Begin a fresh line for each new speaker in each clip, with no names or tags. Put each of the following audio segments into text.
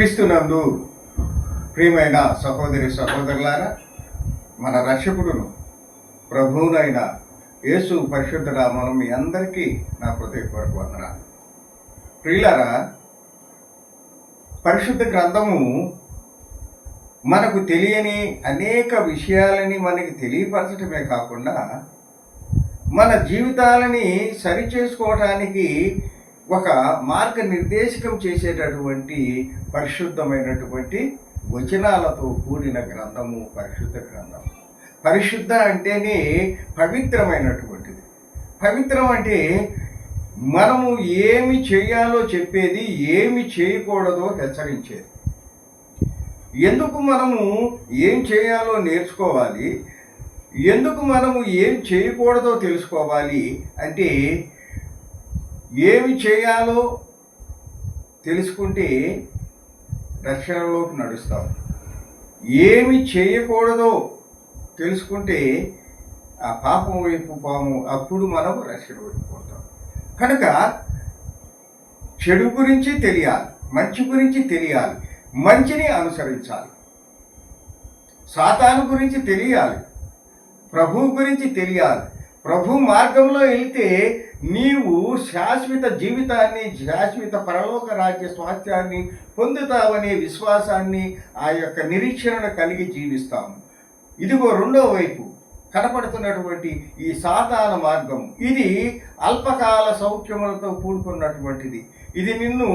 క్రీస్తునందు ప్రియమైన సహోదరి సహోదరులారా మన రక్షకుడును ప్రభువునైన యేసు పరిశుద్ధ నామను మీ అందరికీ నా హృదయపూర్వక వందనాలు. ప్రియులారా పరిశుద్ధ గ్రంథము మనకు తెలియని అనేక విషయాలని మనకి తెలియపరచడమే కాకుండా మన జీవితాలని సరిచేసుకోవటానికి ఒక మార్గనిర్దేశకం చేసేటటువంటి పరిశుద్ధమైనటువంటి వచనాలతో కూడిన గ్రంథము పరిశుద్ధ గ్రంథం పరిశుద్ధ అంటేనే పవిత్రమైనటువంటిది. పవిత్రం అంటే మనము ఏమి చేయాలో చెప్పేది ఏమి చేయకూడదో హెచ్చరించేది. ఎందుకు మనము ఏం చేయాలో నేర్చుకోవాలి ఎందుకు మనము ఏం చేయకూడదో తెలుసుకోవాలి అంటే ఏమి చేయాలో తెలుసుకుంటే రక్షణలోకి నడుస్తాం. ఏమి చేయకూడదో తెలుసుకుంటే ఆ పాపం వైపు పాము అప్పుడు మనం రక్షణ వైపు పోతాం. కనుక చెడు గురించి తెలియాలి మంచి గురించి తెలియాలి మంచిని అనుసరించాలి. సాతాను గురించి తెలియాలి ప్రభు గురించి తెలియాలి. ప్రభు మార్గంలో వెళ్తే నీవు శాశ్వత జీవితాన్ని శాశ్వత పరలోక రాజ్య స్వాస్థ్యాన్ని పొందుతావనే విశ్వాసాన్ని ఆ యొక్క నిరీక్షణను కలిగి జీవిస్తాము. ఇదిగో రెండో వైపు కనపడుతున్నటువంటి ఈ సాధారణ మార్గం. ఇది అల్పకాల సౌఖ్యములతో కూడుకున్నటువంటిది. ఇది నిన్ను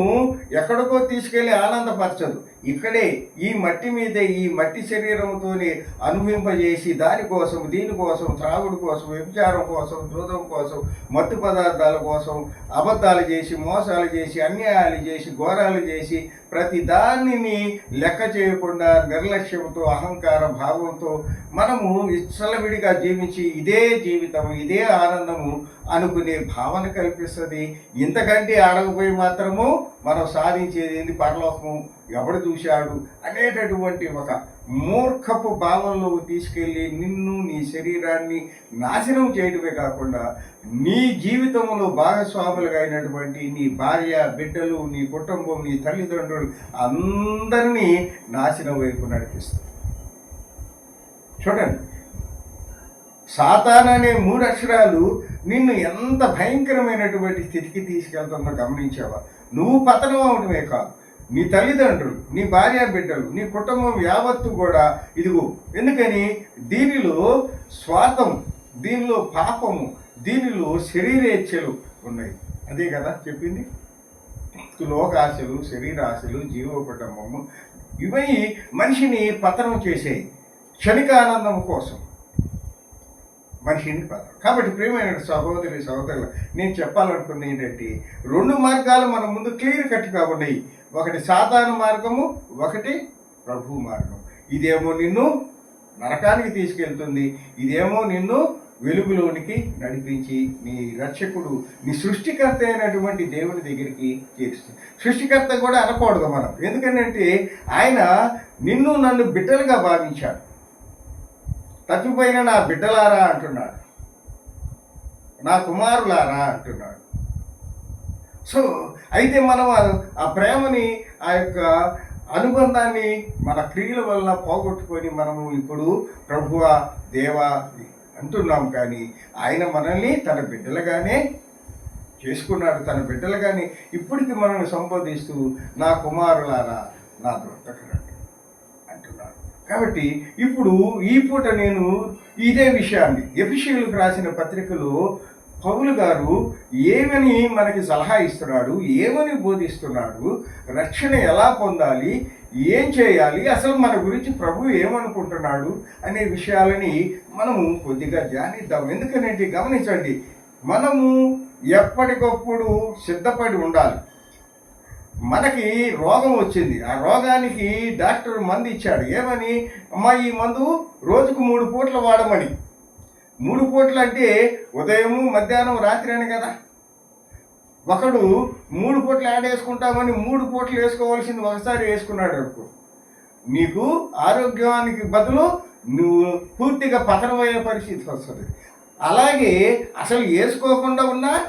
ఎక్కడికో తీసుకెళ్ళి ఆనందపరచదు. ఇక్కడే ఈ మట్టి మీద ఈ మట్టి శరీరంతోనే అనుభవింపజేసి దానికోసం దీనికోసం త్రాగుడు కోసం వ్యభిచారం కోసం దూదం కోసం మత్తు పదార్థాల కోసం అబద్ధాలు చేసి మోసాలు చేసి అన్యాయాలు చేసి ఘోరాలు చేసి ప్రతి దానిని లెక్క చేయకుండా నిర్లక్ష్యంతో అహంకార భావంతో మనము ఇచ్చలవిడిగా జీవించి ఇదే జీవితం ఇదే ఆనందము అనుకునే భావన కల్పిస్తుంది. ఇంతకంటే అడగపోయి మాత్రము మనం సాధించేది ఏంది? పరలోకము. ఎవడు చూశాడు అనేటటువంటి ఒక మూర్ఖపు భావంలోకి తీసుకెళ్ళి నిన్ను నీ శరీరాన్ని నాశనం చేయడమే కాకుండా నీ జీవితంలో భాగస్వాములుగా అయినటువంటి నీ భార్య బిడ్డలు నీ కుటుంబం నీ తల్లిదండ్రులు అందరినీ నాశనం వైపు నడిపిస్తుంది. చూడండి సాతాన్ అనే మూడు అక్షరాలు నిన్ను ఎంత భయంకరమైనటువంటి స్థితికి తీసుకెళ్తుందో గమనించావా? నువ్వు పతనం అవడమే కాదు. నీ తల్లిదండ్రులు నీ భార్య బిడ్డలు నీ కుటుంబం యావత్తు కూడా ఇదిగో ఎందుకని? దీనిలో స్వార్థం దీనిలో పాపము దీనిలో శరీరేచ్ఛలు ఉన్నాయి. అదే కదా చెప్పింది? లోకాశలు శరీరాశలు జీవ ఇవి మనిషిని పతనం చేసే క్షణికానందం కోసం మనిషిని పతనం. కాబట్టి ప్రియమైన సహోదరి సహోదరులు నేను చెప్పాలనుకుంది ఏంటంటే రెండు మార్గాలు మన ముందు క్లియర్ కట్గా ఉన్నాయి. ఒకటి సాధారణ మార్గము ఒకటి ప్రభు మార్గం ఇదేమో నిన్ను నరకానికి తీసుకెళ్తుంది. ఇదేమో నిన్ను వెలుగులోనికి నడిపించి నీ రక్షకుడు నీ సృష్టికర్త అయినటువంటి దేవుని దగ్గరికి చేరుస్తుంది. సృష్టికర్త కూడా అనకూడదు మనం. ఎందుకంటే ఆయన నిన్ను నన్ను బిడ్డలుగా భావించాడు. తప్పిపోయిన నా బిడ్డలారా అంటున్నాడు. నా కుమారులారా అంటున్నాడు. సో అయితే మనం ఆ- ప్రేమని ఆ యొక్క అనుబంధాన్ని మన క్రియల వల్ల పోగొట్టుకొని మనము ఇప్పుడు ప్రభువ దేవా అంటున్నాం కానీ ఆయన మనల్ని తన బిడ్డలుగానే చేసుకున్నాడు. తన బిడ్డలుగానే ఇప్పటికి మనల్ని సంబోధిస్తూ నా కుమారులారా నా బ్రతకరండి అంటున్నాడు. కాబట్టి ఇప్పుడు ఈ పూట నేను ఇదే విషయాన్ని ఎఫిషియల్కి రాసిన పత్రికలో పౌలు గారు ఏమని మనకి సలహా ఇస్తున్నాడు? ఏమని బోధిస్తున్నాడు? రక్షణ ఎలా పొందాలి? ఏం చేయాలి? అసలు మన గురించి ప్రభు ఏమనుకుంటున్నాడు? అనే విషయాలని మనము కొద్దిగా ధ్యానిద్దాం. ఎందుకనంటే గమనించండి మనము ఎప్పటికప్పుడు సిద్ధపడి ఉండాలి. మనకి రోగం వచ్చింది. ఆ రోగానికి డాక్టర్ మందు ఇచ్చాడు. ఏమని? అమ్మా ఈ మందు రోజుకు మూడు పూట్ల వాడమని. మూడు పూటలు అంటే ఉదయము మధ్యాహ్నం రాత్రి అని కదా. ఒకడు మూడు పూటలు యాడ్ వేసుకుంటామని మూడు పూటలు వేసుకోవాల్సింది ఒకసారి వేసుకున్నాడు అనుకో. నీకు ఆరోగ్యానికి బదులు నువ్వు పూర్తిగా పతనమయ్యే పరిస్థితి వస్తుంది. అలాగే అసలు వేసుకోకుండా ఉన్నా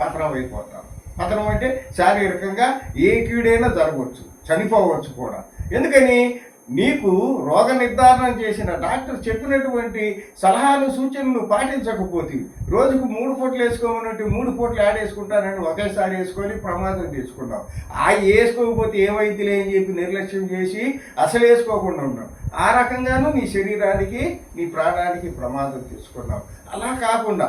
పతనం అయిపోతాం పతనం అంటే శారీరకంగా ఏ కీడైనా జరగవచ్చు చనిపోవచ్చు కూడా. ఎందుకని? నీకు రోగ నిర్ధారణ చేసిన డాక్టర్ చెప్పినటువంటి సలహాలు సూచనలు పాటించకపోతే రోజుకు మూడు పూటలు వేసుకోమన్నట్టు మూడు పూటలు ఆడేసుకుంటారని ఒకేసారి వేసుకొని ప్రమాదం తీసుకుంటాం ఆ వేసుకోకపోతే ఏమైందిలే అని చెప్పి నిర్లక్ష్యం చేసి అసలు వేసుకోకుండా ఉన్నాం ఆ రకంగాను నీ శరీరానికి నీ ప్రాణానికి ప్రమాదం తీసుకున్నావు అలా కాకుండా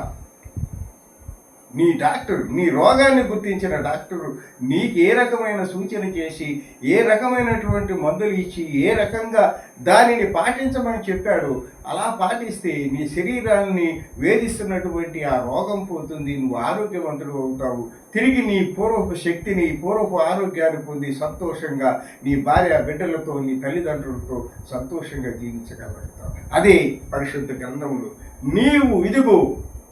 నీ డాక్టర్ నీ రోగాన్ని గుర్తించిన డాక్టరు నీకు ఏ రకమైన సూచన చేసి ఏ రకమైనటువంటి మందులు ఇచ్చి ఏ రకంగా దానిని పాటించమని చెప్పాడు అలా పాటిస్తే నీ శరీరాన్ని వేధిస్తున్నటువంటి ఆ రోగం పోతుంది నువ్వు ఆరోగ్యవంతుడు అవుతావు. తిరిగి నీ పూర్వపు శక్తిని పూర్వపు ఆరోగ్యాన్ని పొంది సంతోషంగా నీ భార్య బిడ్డలతో నీ తల్లిదండ్రులతో సంతోషంగా జీవించగలుగుతావు. అదే పరిశుద్ధ గ్రంథములు. నీవు ఇదిగో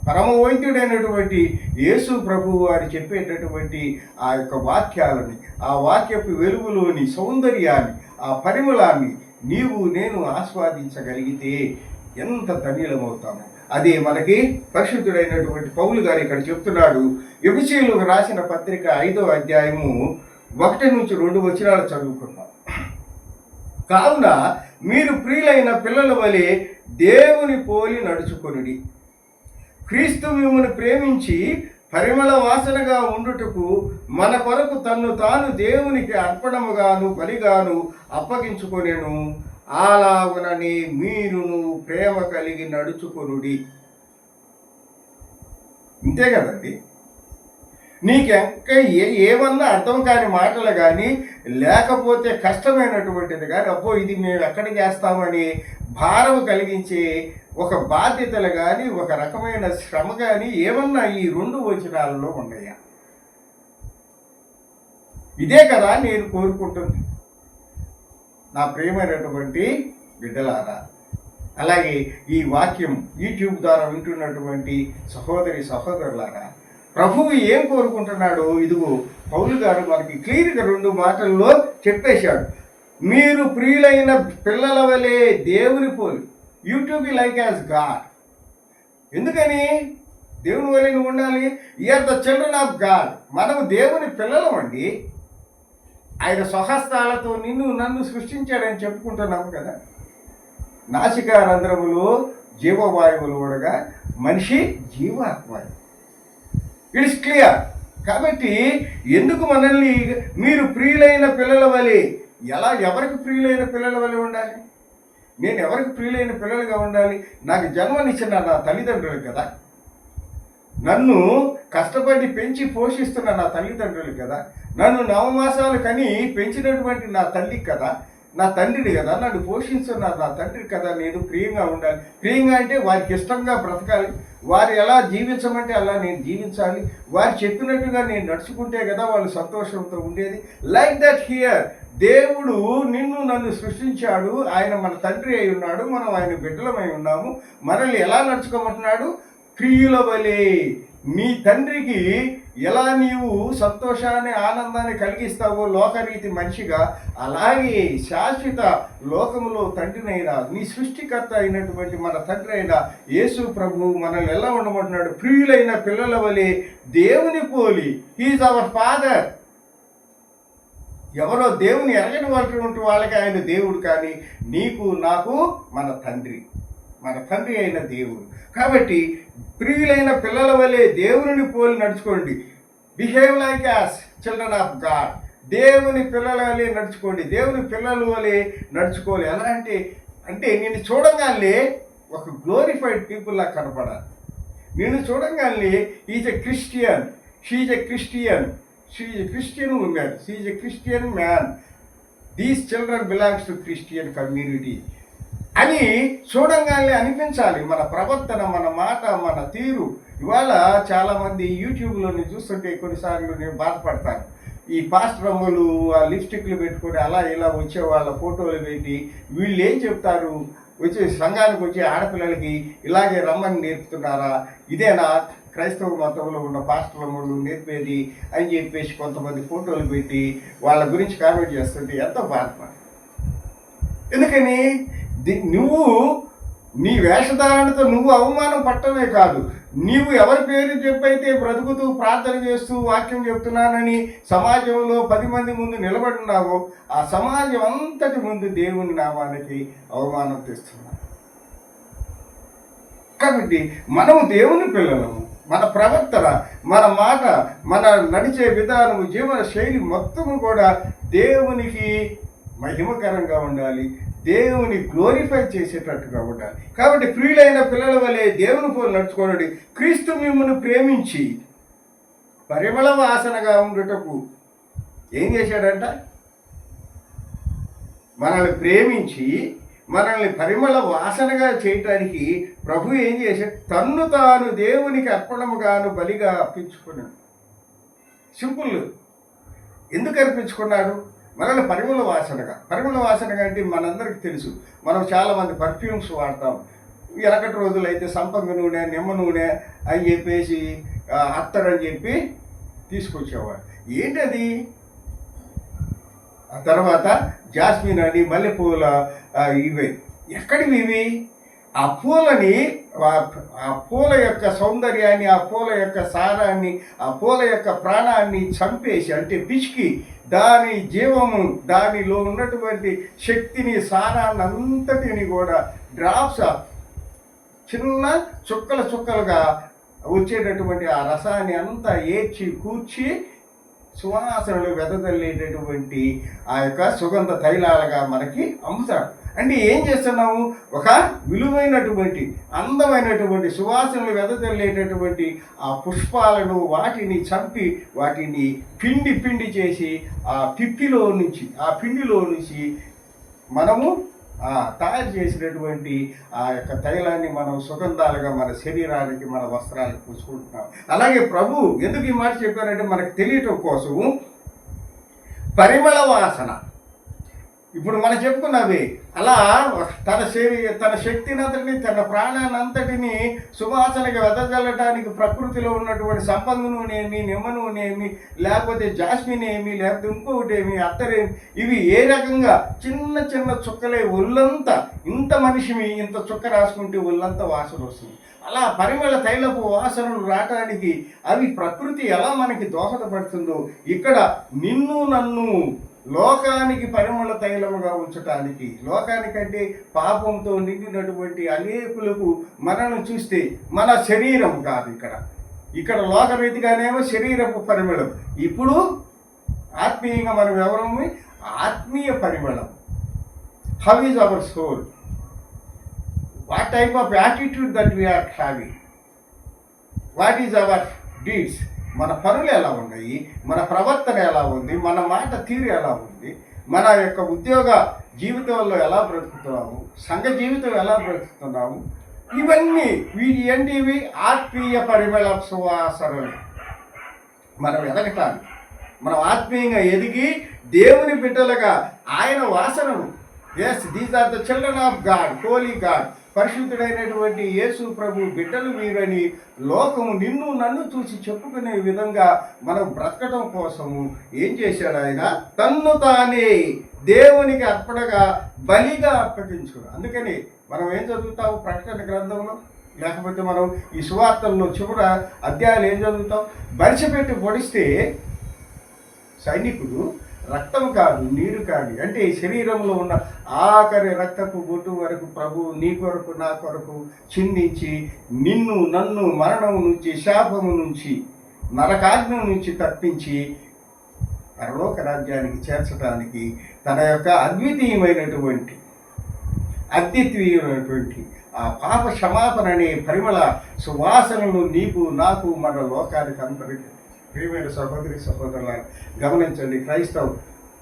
పరమవంతుడైనటువంటి యేసు ప్రభు వారు చెప్పేటటువంటి ఆ యొక్క వాక్యాలని ఆ వాక్యపు వెలుగులోని సౌందర్యాన్ని ఆ పరిమళాన్ని నీవు నేను ఆస్వాదించగలిగితే ఎంత ధన్యులమవుతాము అదే మనకి పరిశుద్ధుడైనటువంటి పౌలు గారు ఇక్కడ చెప్తున్నాడు. ఎబిసీలు రాసిన పత్రిక ఐదో అధ్యాయము ఒకటి నుంచి రెండు వచనాలు చదువుకున్నాం కావున మీరు ప్రియులైన పిల్లల వలె దేవుని పోలి నడుచుకొనుడి. క్రీస్తు మిమ్మల్ని ప్రేమించి పరిమళ వాసనగా ఉండుటకు మన కొరకు తన్ను తాను దేవునికి అర్పణముగాను బలిగాను అప్పగించుకొనెను. అలాగునని మీరును ప్రేమ కలిగి నడుచుకొనుడి. ఇంతే కదండి? నీకెంక ఏ ఏమన్నా అర్థం కాని మాటలు కానీ లేకపోతే కష్టమైనటువంటిది కానీ అబ్బో ఇది మేము ఎక్కడ చేస్తామని భారం కలిగించే ఒక బాధ్యతలు కానీ ఒక రకమైన శ్రమ కానీ ఏమన్నా ఈ రెండు వచనాలలో ఉన్నాయా? ఇదే కదా నేను కోరుకుంటుంది. నా ప్రియమైనటువంటి బిడ్డలారా అలాగే ఈ వాక్యం యూట్యూబ్ ద్వారా వింటున్నటువంటి సహోదరి సహోదరులారా ప్రభువు ఏం కోరుకుంటున్నాడు ఇదిగో పౌలు గారు మనకి క్లియర్గా రెండు మాటల్లో చెప్పేశాడు. మీరు ప్రియులైన పిల్లల వలె దేవుని పోలి యూట్యూబ్ లైక్ యాజ్ గాడ్. ఎందుకని? దేవుని వలె నువ్వు ఉండాలి. Ye are the children of God. మనము దేవుని పిల్లలం అండి. ఆయన స్వహస్తాలతో నిన్ను నన్ను సృష్టించాడని చెప్పుకుంటున్నాము కదా. నాసికా రంధ్రములు జీవవాయువులు ఉండగా మనిషి జీవాత్మ ఇట్స్ క్లియర్ కాబట్టి ఎందుకు మనల్ని మీరు ప్రియులైన పిల్లల వలె ఎలా ఎవరికి ప్రియులైన పిల్లల వలె ఉండాలి? నేను ఎవరికి ప్రియులైన పిల్లలుగా ఉండాలి? నాకు జన్మనిచ్చిన నా తల్లిదండ్రులు కదా. నన్ను కష్టపడి పెంచి పోషిస్తున్న నా తల్లిదండ్రులు కదా. నన్ను నవమాసాలు కని పెంచినటువంటి నా తల్లి కదా. నా తండ్రిని కదా నన్ను పోషిస్తున్నారు నా తండ్రి కదా నేను ప్రియంగా ఉండాలి. ప్రియంగా అంటే వారికి ఇష్టంగా బ్రతకాలి. వారు ఎలా జీవించమంటే అలా నేను జీవించాలి. వారు చెప్పినట్టుగా నేను నడుచుకుంటే కదా వాళ్ళు సంతోషంతో ఉండేది. లైక్ దట్ హియర్ దేవుడు నిన్ను నన్ను సృష్టించాడు. ఆయన మన తండ్రి అయి ఉన్నాడు. మనం ఆయన బిడ్డలమై ఉన్నాము. మనల్ని ఎలా నడుచుకోమంటున్నాడు? ప్రియుల వలే. మీ తండ్రికి ఎలా నీవు సంతోషాన్ని ఆనందాన్ని కలిగిస్తావో లోకరీతి మనిషిగా అలాగే శాశ్వత లోకములో తండ్రినైనా నీ సృష్టికర్త అయినటువంటి మన తండ్రి అయిన యేసు ప్రభు మనల్ని ఎలా ఉండమంటున్నాడు? ప్రియులైన పిల్లల వలె దేవుని పోలి హీజ్ అవర్ ఫాదర్ ఎవరో దేవుని ఎరగని వాళ్ళటువంటి వాళ్ళకి ఆయన దేవుడు కానీ నీకు నాకు మన తండ్రి. మన తండ్రి అయిన దేవుడు. కాబట్టి ప్రియులైన పిల్లల వలె దేవుని పోలి నడుచుకోండి. Behave like as children of God. దేవుని పిల్లల వలె నడుచుకోండి. దేవుని పిల్లల వలె నడుచుకోవాలి. ఎలా అంటే అంటే నేను చూడగానే ఒక గ్లోరిఫైడ్ పీపుల్లా కనపడాలి. నేను చూడగానే is a Christian she's a Christian she's a Christian women she's a Christian man these children belongs to Christian community అని చూడంగానే అనిపించాలి. మన ప్రవర్తన మన మాట మన తీరు. ఇవాళ చాలామంది యూట్యూబ్లోని చూస్తుంటే కొన్నిసార్లు నేను బాధపడతాను. ఈ పాస్ట్ రమ్మలు ఆ లిప్స్టిక్లు పెట్టుకొని అలా ఇలా వచ్చే వాళ్ళ ఫోటోలు పెట్టి వీళ్ళు ఏం చెప్తారు? వచ్చే సంఘానికి వచ్చే ఆడపిల్లలకి ఇలాగే రమ్మని నేర్పుతున్నారా? ఇదేనా? క్రైస్తవ మతంలో ఉన్న పాస్టర్లు నేర్పేది అని చెప్పేసి కొంతమంది ఫోటోలు పెట్టి వాళ్ళ గురించి కామెంట్ చేస్తుంటే ఎంతో బాధపడ ఎందుకని? నువ్వు నీ వేషధారణతో నువ్వు అవమానం పట్టమే కాదు. నీవు ఎవరి పేరు చెప్పైతే బ్రతుకుతూ ప్రార్థన చేస్తూ వాక్యం చెప్తున్నానని సమాజంలో పది మంది ముందు నిలబడున్నావో ఆ సమాజం అంతటి ముందు దేవుని నామానికి అవమానం తెస్తున్నావు కాబట్టి మనము దేవుని పిల్లలము మన ప్రవర్తన మన మాట మన నడిచే విధానము జీవన శైలి మొత్తము కూడా దేవునికి మహిమకరంగా ఉండాలి దేవుని గ్లోరిఫై చేసేటట్టుగా ఉండాలి. కాబట్టి ప్రియులైన పిల్లల వలె దేవుని పోలు నడుచుకోనండి. క్రీస్తు మిమ్మల్ని ప్రేమించి పరిమళ వాసనగా ఉండటకు ఏం చేశాడంట? మనల్ని ప్రేమించి మనల్ని పరిమళ వాసనగా చేయటానికి ప్రభు ఏం చేశాడు? తన్ను తాను దేవునికి అర్పణముగాను బలిగా అర్పించుకున్నాడు. సింపుల్. ఎందుకు అర్పించుకున్నాడు? మనల్ని పరిమళ వాసనగా పరిమళ వాసనగా అంటే మనందరికీ తెలుసు. మనం చాలామంది పర్ఫ్యూమ్స్ వాడతాం. వెనకటి రోజులు అయితే సంపంగ నూనె నిమ్మ నూనె అని చెప్పేసి ఆ, అత్తరని చెప్పి తీసుకొచ్చేవాడు ఏంటది? ఆ తర్వాత జాస్మిన్ అని మల్లెపూల ఇవి. ఎక్కడివి ఇవి? ఆ పూలని ఆ- ఆ పూల యొక్క సౌందర్యాన్ని ఆ పూల యొక్క సారాన్ని ఆ పూల యొక్క ప్రాణాన్ని చంపేసి అంటే పిసికి దాని జీవము దానిలో ఉన్నటువంటి శక్తిని సారాన్ని అంతటిని కూడా డ్రాప్స్ చిన్న చుక్కల చుక్కలుగా వచ్చేటటువంటి ఆ రసాన్ని అంతా ఏర్చి కూర్చి సువాసనలు వెదజల్లేటటువంటి ఆ యొక్క సుగంధ తైలాలుగా మనకి అమ్ముతాడు అంటే ఏం చేస్తున్నాము? ఒక విలువైనటువంటి అందమైనటువంటి సువాసనలు వెదజల్లేటటువంటి ఆ పుష్పాలను వాటిని చంపి వాటిని పిండి పిండి చేసి ఆ పిప్పిలో నుంచి ఆ పిండిలో నుంచి మనము తయారు చేసినటువంటి ఆ యొక్క తైలాన్ని మనం సుగంధాలుగా మన శరీరానికి మన వస్త్రాలకు పూసుకుంటున్నాం. అలాగే ప్రభు ఎందుకు ఈ మాట చెప్పారంటే మనకు తెలియటం కోసం పరిమళ వాసన. ఇప్పుడు మనం చెప్పుకున్నది అలా తన శరీ తన శక్తిని అంతటిని తన ప్రాణాన్ని సువాసనకి సువాసనగా వెదజల్లటానికి ప్రకృతిలో ఉన్నటువంటి సంపంగ నూనెమి నిమ్మ నూనెమి లేకపోతే జాస్మిన్ ఏమి లేకపోతే ఇంకొకటి ఏమి అత్తరేమి ఇవి ఏ రకంగా చిన్న చిన్న చుక్కలే ఒళ్ళంతా ఇంత మనిషిని ఇంత చుక్క రాసుకుంటే ఒళ్ళంతా వాసన వస్తుంది. అలా పరిమళ తైలపు వాసనలు రావటానికి అవి ప్రకృతి ఎలా మనకి దోహదపడుతుందో ఇక్కడ నిన్ను నన్ను లోకానికి పరిమళ తైలముగా ఉంచటానికి లోకానికంటే పాపంతో నిండినటువంటి అనేకులకు మనల్ని చూస్తే మన శరీరం కాదు ఇక్కడ. ఇక్కడ లోకరీతిగానేమో శరీరపు పరిమళం. ఇప్పుడు ఆత్మీయంగా మనం ఎవరము? ఆత్మీయ పరిమళం. How is our soul what type of attitude that we are having what is our deeds మన పనులు ఎలా ఉన్నాయి? మన ప్రవర్తన ఎలా ఉంది? మన మాట తీరు ఎలా ఉంది? మన యొక్క ఉద్యోగ జీవితంలో ఎలా బ్రతుకుతున్నాము? సంఘ జీవితం ఎలా బ్రతుకుతున్నాము? ఇవన్నీ వీటి ఏంటివి ఆత్మీయ పరిమళ సువాసనలు. మనం ఎదగటానికి మనం ఆత్మీయంగా ఎదిగి దేవుని బిడ్డలుగా ఆయన వాసనను yes these are the children of God holy God పరిశుద్ధుడైనటువంటి Yesu ప్రభు బిడ్డలు మీరని లోకము నిన్ను నన్ను చూసి చెప్పుకునే విధంగా మనం బ్రతకటం కోసము ఏం చేశాడు ఆయన? తన్ను తానే దేవునికి అర్పణగా బలిగా అర్పటించుడు అందుకని మనం ఏం చదువుతాము? ప్రకటన గ్రంథంలో? లేకపోతే మనం ఈ సువార్తల్లో చివర అధ్యాయాలు ఏం చదువుతాం? బరిచిపెట్టి పొడిస్తే సైనికుడు రక్తం కాదు నీరు కాదు. అంటే శరీరంలో ఉన్న ఆఖరి రక్తపు బొట్టు వరకు ప్రభు నీ కొరకు నా కొరకు చిందించి నిన్ను నన్ను మరణం నుంచి శాపము నుంచి నరకాగ్ని నుంచి తప్పించి పరలోక రాజ్యానికి చేర్చడానికి తన యొక్క అద్వితీయమైనటువంటి అద్వితీయమైనటువంటి ఆ పాప క్షమాపణ అనే పరిమళ సువాసనలు నీకు నాకు మన లోకానికి అందరికీ ప్రియమైన సహోదరి సహోదరుల గమనించండి క్రైస్తవ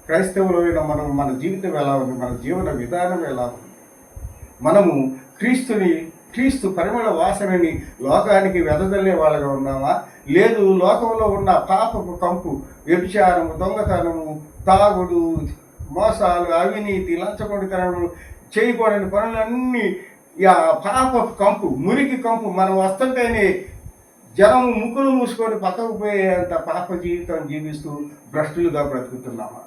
క్రైస్తవులైన మనం మన జీవితం ఎలా ఉంది? మన జీవన విధానం ఎలా ఉంది? మనము క్రీస్తుని క్రీస్తు పరిమళ వాసనని లోకానికి వెదజల్లే వాళ్ళగా ఉన్నామా? లేదు లోకంలో ఉన్న పాపపు కంపు వ్యభిచారము దొంగతనము తాగుడు మోసాలు అవినీతి లంచగొడితనము చేయకూడని పనులన్నీ ఆ పాపపు కంపు మురికి కంపు మనం వస్తుంటేనే జనం ముక్కులు మూసుకొని పక్కకు పోయేంత పాప జీవితం జీవిస్తూ భ్రష్టులుగా బ్రతుకుతున్నామా?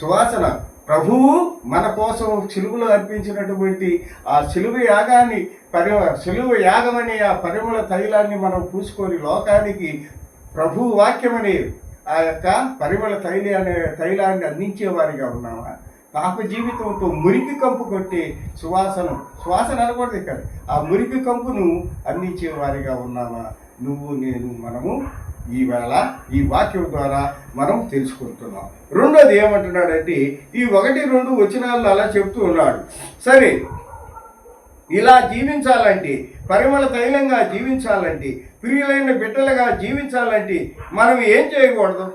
సువాసన ప్రభువు మన కోసం సిలువలో అర్పించినటువంటి ఆ సిలువ యాగాన్ని పరి సిలువ యాగమనే ఆ పరిమళ తైలాన్ని మనం పూసుకొని లోకానికి ప్రభు వాక్యమనే ఆ యొక్క పరిమళ తైలి అనే తైలాన్ని అందించేవారిగా ఉన్నామా? పాప జీవితంతో మురికి కంపు కొట్టే సువాసన సువాసన అనకూడదు ఇక్కడ. ఆ మురికి కంపును అందించేవారిగా ఉన్నామా నువ్వు నేను మనము ఈవేళ ఈ వాక్యం ద్వారా మనం తెలుసుకుంటున్నాం. రెండోది ఏమంటున్నాడంటే ఈ ఒకటి రెండు వచనాల్లో అలా చెప్తూ ఉన్నాడు. సరే ఇలా జీవించాలంటే పరిమళ తైలంగా జీవించాలంటే ప్రియులైన బిడ్డలుగా జీవించాలంటే మనం ఏం చేయకూడదు?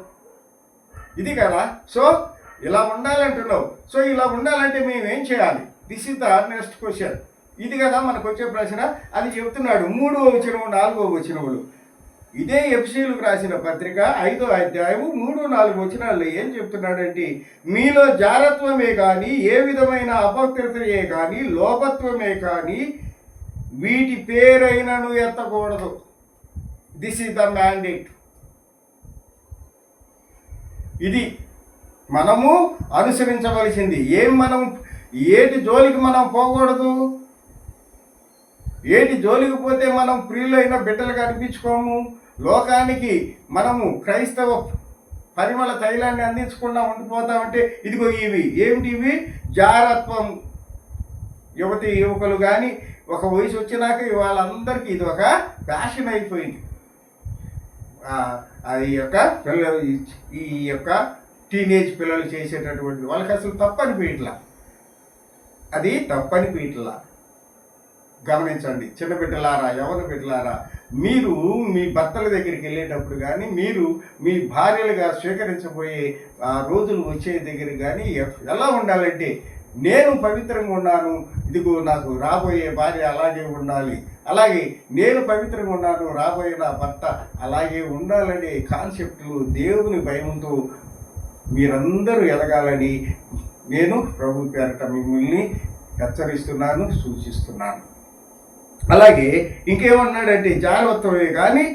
ఇది కదా. సో ఇలా ఉండాలంటున్నావు సో ఇలా ఉండాలంటే మేము ఏం చేయాలి? This is the next question ఇది కదా మనకు వచ్చే ప్రశ్న. అది చెప్తున్నాడు. మూడో వచనము నాలుగో వచనములు. ఇదే ఎఫ్సీలకు రాసిన పత్రిక ఐదో అధ్యాయము మూడు నాలుగు వచనాల్లో ఏం చెప్తున్నాడంటే మీలో జారత్వమే కానీ ఏ విధమైన అపకృతయే కానీ లోపత్వమే కానీ వీటి పేరైనను ఎత్తకూడదు. దిస్ ఈజ్ ద మ్యాండేట్ ఇది మనము అనుసరించవలసింది. ఏం మనం ఏటి జోలికి మనం పోకూడదు? ఏటి జోలికి పోతే మనం ప్రియులైన బిడ్డలుగా అనిపించుకోము? లోకానికి మనము క్రైస్తవ పరిమళ తైలాన్ని అందించకుండా ఉండిపోతామంటే ఇదిగో ఇవి. ఏమిటి ఇవి? జారత్వం. యువతి యువకులు కానీ ఒక వయసు వచ్చినాక వాళ్ళందరికీ ఇది ఒక ఫ్యాషన్ అయిపోయింది. ఈ యొక్క ఈ యొక్క టీనేజ్ పిల్లలు చేసేటటువంటి వాళ్ళకి అసలు తప్పని పీట్లా? అది తప్పని పీట్లా. గమనించండి చిన్న బిడ్డలారా యవన బిడ్డలారా మీరు మీ భర్తల దగ్గరికి వెళ్ళేటప్పుడు కానీ మీరు మీ భార్యలుగా స్వీకరించబోయే ఆ రోజులు వచ్చే దగ్గర కానీ ఎలా ఉండాలంటే నేను పవిత్రంగా ఉన్నాను ఇదిగో నాకు రాబోయే భార్య అలాగే ఉండాలి అలాగే నేను పవిత్రంగా ఉన్నాను రాబోయే నా భర్త అలాగే ఉండాలనే కాన్సెప్ట్లు దేవుని భయంతో మీరందరూ ఎదగాలని నేను ప్రభు పేరట మిమ్మల్ని హెచ్చరిస్తున్నాను సూచిస్తున్నాను. అలాగే ఇంకేమన్నాడంటే జాగ్రత్తమే కానీ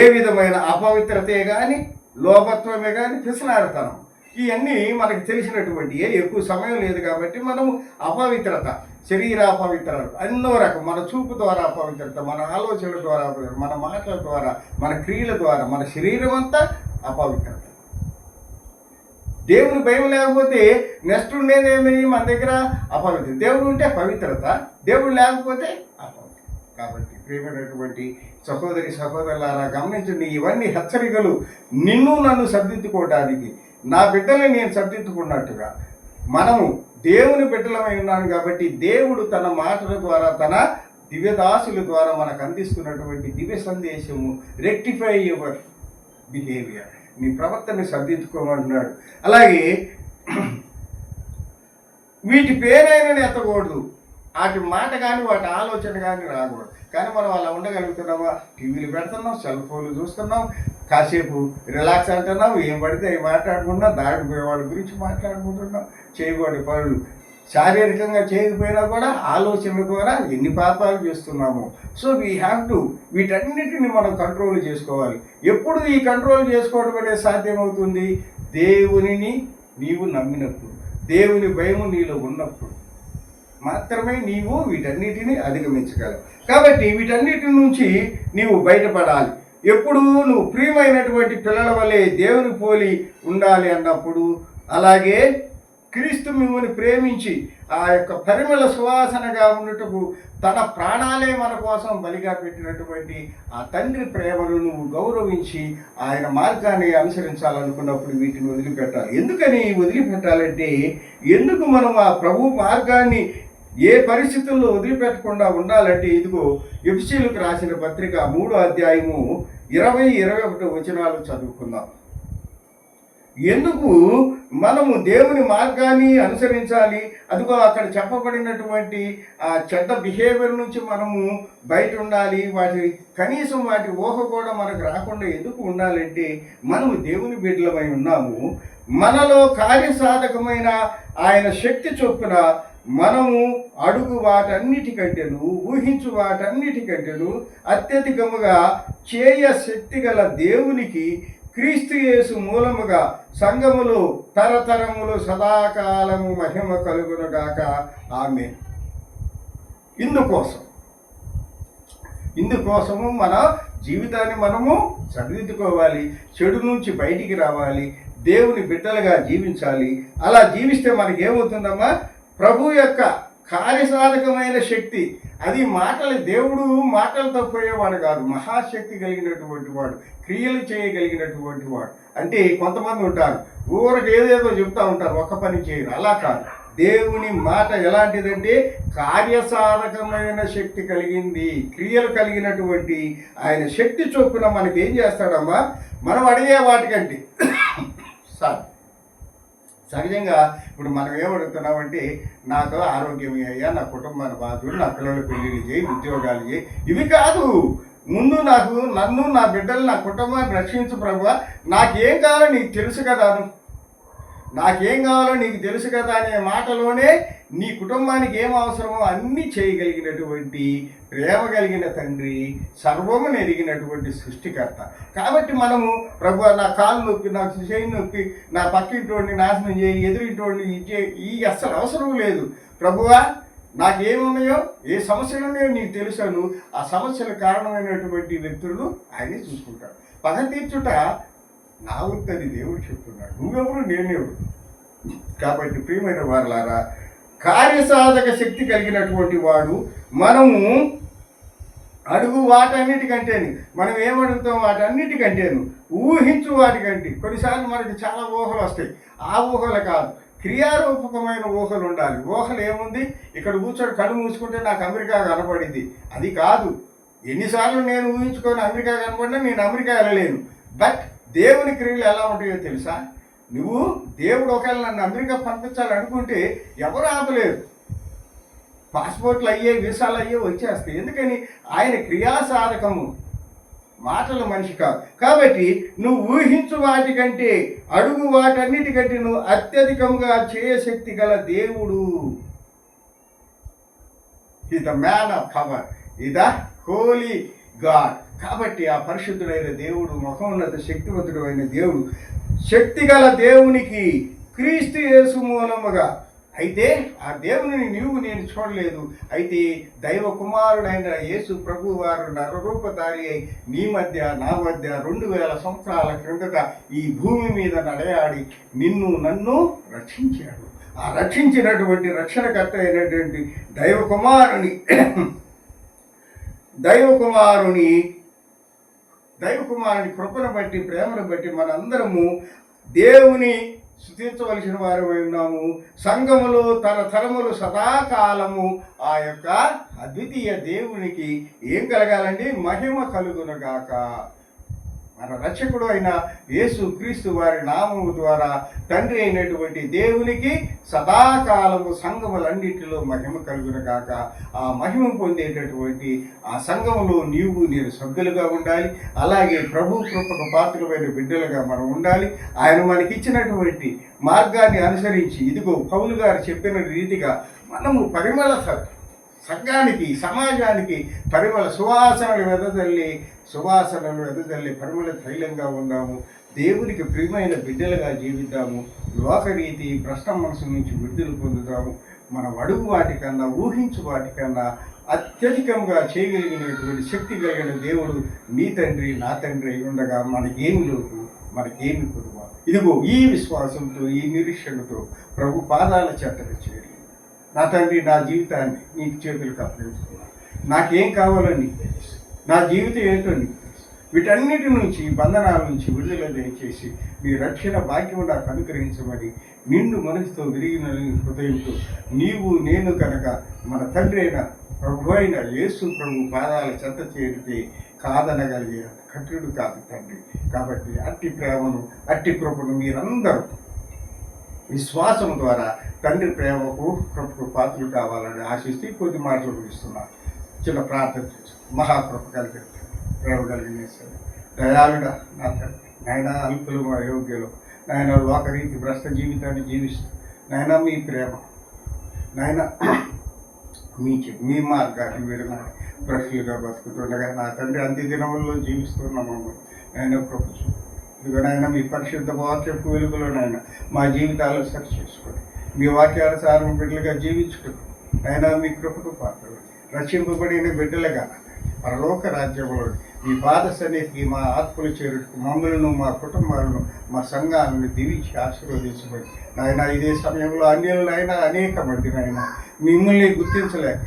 ఏ విధమైన అపవిత్రతే కానీ లోపత్వమే కానీ పిసనాడతనం ఇవన్నీ మనకు తెలిసినటువంటి ఎక్కువ సమయం లేదు కాబట్టి మనము అపవిత్రత శరీర అపవిత్రత ఎన్నో రకం మన చూపు ద్వారా అపవిత్రత మన ఆలోచనల ద్వారా మన మాటల ద్వారా మన క్రియల ద్వారా మన శరీరం అంతా అపవిత్రత. దేవుని భయం లేకపోతే నెక్స్ట్ ఉండేదేమి మన దగ్గర? అపవిత్ర దేవుడు ఉంటే పవిత్రత. దేవుడు లేకపోతే అపవిత్రత. కాబట్టి ప్రియమైనటువంటి సహోదరి సహోదరులారా గమనించండి ఇవన్నీ హెచ్చరికలు నిన్ను నన్ను సర్దిద్దుకోవడానికి నా బిడ్డల్ని నేను సర్దిద్దుకున్నట్టుగా. మనము దేవుని బిడ్డలమై ఉన్నాను కాబట్టి దేవుడు తన మాటల ద్వారా తన దివ్యదాసుల ద్వారా మనకు అందిస్తున్నటువంటి దివ్య సందేశము రెక్టిఫై యువర్ బిహేవియర్. నీ ప్రవర్తనని సర్దిద్దుకోమంటున్నాడు. అలాగే వీటి పేరైనా ఎత్తకూడదు. వాటి మాట కానీ వాటి ఆలోచన కానీ రాకూడదు. కానీ మనం అలా ఉండగలుగుతున్నామా? టీవీలు పెడుతున్నాం సెల్ ఫోన్లు చూస్తున్నాం కాసేపు రిలాక్స్ అంటున్నాం ఏం పడితే మాట్లాడుకుంటున్నాం దాటిపోయే వాళ్ళ గురించి మాట్లాడుకుంటున్నాం చేయకూడని పనులు శారీరకంగా చేయకపోయినా కూడా ఆలోచన ద్వారా ఎన్ని పాపాలు చేస్తున్నాము. సో వీ హ్యావ్ టు వీటన్నిటిని మనం కంట్రోల్ చేసుకోవాలి. ఎప్పుడు ఈ కంట్రోల్ చేసుకోవడం అనేది సాధ్యమవుతుంది? దేవునిని నీవు నమ్మినప్పుడు దేవుని భయము నీలో ఉన్నప్పుడు మాత్రమే నీవు వీటన్నిటిని అధిగమించగలవు. కాబట్టి వీటన్నిటి నుంచి నీవు బయటపడాలి. ఎప్పుడు నువ్వు ప్రియమైనటువంటి పిల్లల వలె దేవుని పోలి ఉండాలి అన్నప్పుడు అలాగే క్రీస్తు మిమ్మల్ని ప్రేమించి ఆ యొక్క పరిమళ సువాసనగా ఉన్నట్టుకు తన ప్రాణాలే మన కోసం బలిగా పెట్టినటువంటి ఆ తండ్రి ప్రేమను నువ్వు గౌరవించి ఆయన మార్గాన్ని అనుసరించాలనుకున్నప్పుడు వీటిని వదిలిపెట్టాలి. ఎందుకని వదిలిపెట్టాలంటే ఎందుకు మనం ఆ ప్రభు మార్గాన్ని ఏ పరిస్థితుల్లో వదిలిపెట్టకుండా ఉండాలంటే ఇదిగో ఎఫ్సీలకు రాసిన పత్రిక మూడో అధ్యాయము ఇరవై ఇరవై ఒకటి వచనాలు చదువుకుందాం. ఎందుకు మనము దేవుని మార్గాన్ని అనుసరించాలి? అదిగో అక్కడ చెప్పబడినటువంటి ఆ చెడ్డ బిహేవియర్ నుంచి మనము బయట ఉండాలి వాటి కనీసం వాటి ఊహ కూడా మనకు రాకుండా ఎందుకు ఉండాలంటే మనము దేవుని బిడ్డలమై ఉన్నాము. మనలో కార్యసాధకమైన ఆయన శక్తి చొప్పున మనము అడుగు వాటన్నిటికంటేను ఊహించు వాటన్నిటికంటేను అత్యధికముగా చేయ శక్తి గల దేవునికి క్రీస్తు యేసు మూలముగా సంఘములు తరతరములు సదాకాలము మహిమ కలుగునుగాక ఆమె ఇందుకోసం. ఇందుకోసము మన జీవితాన్ని మనము సరిదిద్దుకోవాలి. చెడు నుంచి బయటికి రావాలి. దేవుని బిడ్డలుగా జీవించాలి. అలా జీవిస్తే మనకేమవుతుందమ్మా? ప్రభు యొక్క కార్యసాధకమైన శక్తి. అది మాటలు దేవుడు మాటలు తప్పయ్యేవాడు కాదు. మహాశక్తి కలిగినటువంటి వాడు క్రియలు చేయగలిగినటువంటి వాడు. అంటే కొంతమంది ఉంటారు ఊరకు ఏదేదో చెప్తా ఉంటారు ఒక్క పని చేయరు. అలా కాదు. దేవుని మాట ఎలాంటిదంటే కార్యసాధకమైన శక్తి కలిగింది క్రియలు కలిగినటువంటి ఆయన శక్తి చొప్పున మనకి ఏం చేస్తాడమ్మా? మనం అడిగే వాటికంటే సారీ సహజంగా ఇప్పుడు మనం ఏమడుగుతున్నామంటే నాకు ఆరోగ్యం అయ్యా నా కుటుంబాన్ని బాధ్యులు నా పిల్లల పెళ్ళిళ్ళు చేయి ఉద్యోగాలు చేయి. ఇవి కాదు. ముందు నాకు నన్ను నా బిడ్డలు నా కుటుంబాన్ని రక్షించు ప్రభు నాకేం కావాలో నీకు తెలుసు కదా నాకేం కావాలో నీకు తెలుసు కదా అనే మాటలోనే నీ కుటుంబానికి ఏం అవసరమో అన్నీ చేయగలిగినటువంటి ప్రేమ కలిగిన తండ్రి సర్వము ఎరిగినటువంటి సృష్టికర్త. కాబట్టి మనము ప్రభు నా కాలు నొప్పి నాకు చేయి నొప్పి నా పక్కింటోడిని నాశనం చేయి ఎదురింటోడిని ఇచ్చే ఈ అస్సలు అవసరం లేదు. ప్రభువా నాకేమున్నాయో ఏ సమస్యలు ఉన్నాయో నీకు తెలుసాను ఆ సమస్యల కారణమైనటువంటి వ్యక్తులు ఆయనే చూసుకుంటాడు. పగ తీర్చుట నా వద్దని దేవుడు చెప్తున్నాడు. నువ్వెవరు? నేనెవరు? కాబట్టి ప్రియమైన వారులారా కార్యసాధక శక్తి కలిగినటువంటి వాడు మనము అడుగు వాటన్నిటికంటేను మనం ఏమడుగుతాం వాటన్నిటికంటేను ఊహించు వాటికంటే. కొన్నిసార్లు మనకి చాలా ఊహలు వస్తాయి. ఆ ఊహలు కాదు క్రియారూపకమైన ఊహలు ఉండాలి. ఊహలు ఏముంది? ఇక్కడ కూర్చొని కళ్ళు మూసుకుంటే నాకు అమెరికా కనపడింది. అది కాదు. ఎన్నిసార్లు నేను ఊహించుకొని అమెరికా కనపడినా నేను అమెరికా వెళ్ళలేను. బట్ దేవుని క్రియలు ఎలా ఉంటాయో తెలుసా? నువ్వు దేవుడు ఒకవేళ నన్ను అమెరికా పంపించాలనుకుంటే ఎవరు ఆపలేరు. పాస్పోర్ట్లు అయ్యే వీసాలు అయ్యే వచ్చేస్తాయి. ఎందుకని? ఆయన క్రియాసాధకము. మాటలు మనిషి కాదు. కాబట్టి నువ్వు ఊహించు వాటికంటే అడుగు వాటన్నిటికంటే నువ్వు అత్యధికంగా చేయశక్తి గల దేవుడు. ఈ ద మ్యాన్ ఆఫ్ పవర్ ఈ ద హోలీ గాడ్ కాబట్టి ఆ పరిశుద్ధుడైన దేవుడు మహోన్నత శక్తివంతుడు అయిన దేవుడు శక్తి గల దేవునికి క్రీస్తు యేసు మూలముగా. అయితే ఆ దేవుని నీవు నేను చూడలేదు. అయితే దైవ కుమారుడైన యేసు ప్రభు వారు నరరూపధారి అయి నీ మధ్య నా మధ్య రెండు వేల సంవత్సరాల క్రిందట ఈ భూమి మీద నడయాడి నిన్ను నన్ను రక్షించాడు. ఆ రక్షించినటువంటి రక్షణకర్త అయినటువంటి దైవ కుమారుని దైవ కుమారుని దైవకుమారుని కృపను బట్టి ప్రేమను బట్టి మనందరము దేవుని స్థుతించవలసిన వారు ఉన్నాము. సంఘములో తన తరములు సదాకాలము ఆ యొక్క అద్వితీయ దేవునికి ఏం కలగాలండి? మహిమ కలుగునగాక మన రక్షకుడు అయిన యేసు క్రీస్తు వారి నామము ద్వారా తండ్రి అయినటువంటి దేవునికి సదాకాలము సంఘములన్నిటిలో మహిమ కలుగును కాక ఆ మహిమ పొందేటటువంటి ఆ సంఘములో నీవు నేను సభ్యులుగా ఉండాలి. అలాగే ప్రభు కృపకు పాత్రమైన బిడ్డలుగా మనం ఉండాలి. ఆయన మనకి ఇచ్చినటువంటి మార్గాన్ని అనుసరించి ఇదిగో పౌలు గారు చెప్పిన రీతిగా మనము పరిమళ సంఘానికి సమాజానికి పరిమళ సువాసనలు వెదజల్లి సువాసనలు వెదజల్లి పరిమళ తైలంగా ఉందాము దేవునికి ప్రియమైన బిడ్డలుగా జీవిద్దాము. లోకరీతి భ్రష్ట మనసు నుంచి విడుదల పొందుతాము. మన అడుగు వాటికన్నా ఊహించు వాటికన్నా అత్యధికంగా చేయగలిగినటువంటి శక్తి కలిగిన దేవుడు నీ తండ్రి నా తండ్రి అయి ఉండగా మనకేమి లోపు మనకేమి కుదువ ఇదిగో ఈ విశ్వాసంతో ఈ నిరీక్షణతో ప్రభు పాదాల చెత్తకు చేరి నా తండ్రి నా జీవితాన్ని నీకు చేతులకు అప్పగించుకున్నాను. నాకేం కావాలో నీకు తెలుసు నా జీవితం ఏంటో నీకు తెలుసు వీటన్నిటి నుంచి బంధనాల నుంచి విడుదల దయచేసి నీ రక్షణ భాగ్యం నాకు అనుగ్రహించమని నిన్ను మనసుతో విరిగిన హృదయంతో నీవు నేను కనుక మన తండ్రి అయిన ప్రభు అయిన యేసు ప్రభు పాదాల చెంత చేరితే కాదనగలిగే కట్టుడు కాదు తండ్రి. కాబట్టి అట్టి ప్రేమను అట్టి కృపను మీరందరూ విశ్వాసం ద్వారా తండ్రి ప్రేమకు కృపకు పాత్రలు కావాలని ఆశిస్తూ కొద్ది మాటలు ముగిస్తున్నాను చిన్న ప్రార్థన చేసి మహాకృప కలిగిన ప్రేమ కలిగిన దయాలుడా నా తండ్రి. నాయన అల్పులు మా యోగ్యులు నాయన లోకరీతి భ్రష్ట జీవితాన్ని జీవిస్తూ నాయన మీ ప్రేమ. నాయన మీ మీ మార్గాన్ని విడిన భ్రష్టులుగా బతుకుతుండగా నా తండ్రి అంత్య దినముల్లో జీవిస్తున్న మమ్మల్ని నాయన కృప చూపు. ఇదిగోనైనా మీ పరిశుద్ధ వాక్యపు వెలుగులో నాయన మా జీవితాలు సరి చేసుకొని మీ వాక్యానుసారం బిడ్డలుగా జీవించుటకు అయినా మీ కృపకు పాత్రలు. రక్షింపబడిన బిడ్డలుగా పరలోక రాజ్యంలో మీ పాద సన్నిధికి మా ఆత్మలు చేరుటకు మమ్మల్ని మా కుటుంబాలను మా సంఘాలను దీవించి ఆశీర్వదించబడి నాయన ఇదే సమయంలో అన్యులైనా అనేక మంది నాయన మిమ్మల్ని గుర్తించలేక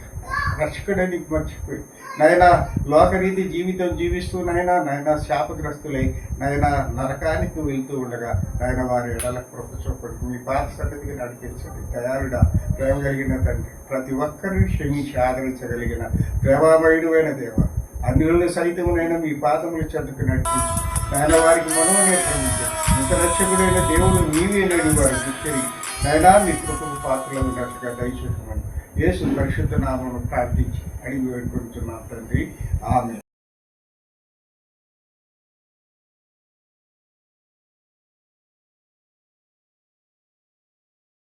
రక్షకుడని మర్చిపోయి. నాయన లోకరీతి జీవితం జీవిస్తూ నాయన నాయన శాపగ్రస్తులై నాయన నరకానికి వెళ్తూ ఉండగా నాయన వారి ఎడల కృప చూపడి. మీ పాద సన్నిధికి నడిపించండి. దయాళుడ ప్రేమ కలిగిన తండ్రి ప్రతి ఒక్కరిని క్షమించి ఆదరించగలిగిన ప్రేమామయుడువైన దేవ అన్నిళ్ళు సైతమునైనా మీ పాదములు చెందుకు నడిపించి నాయన వారికి మనోనేత్రమించి ఇంత రక్షకుడైన దేవుడు మీవే లేని వారు గుర్తిరిగి నాయనా మీ కృపకు పాత్రలను ఉన్నట్టుగా దయచేసుకోండి యేసు పరిశుద్ధ నామను ప్రార్థించి అడిగి వేడుకుంటున్నాను తండ్రి. ఆమె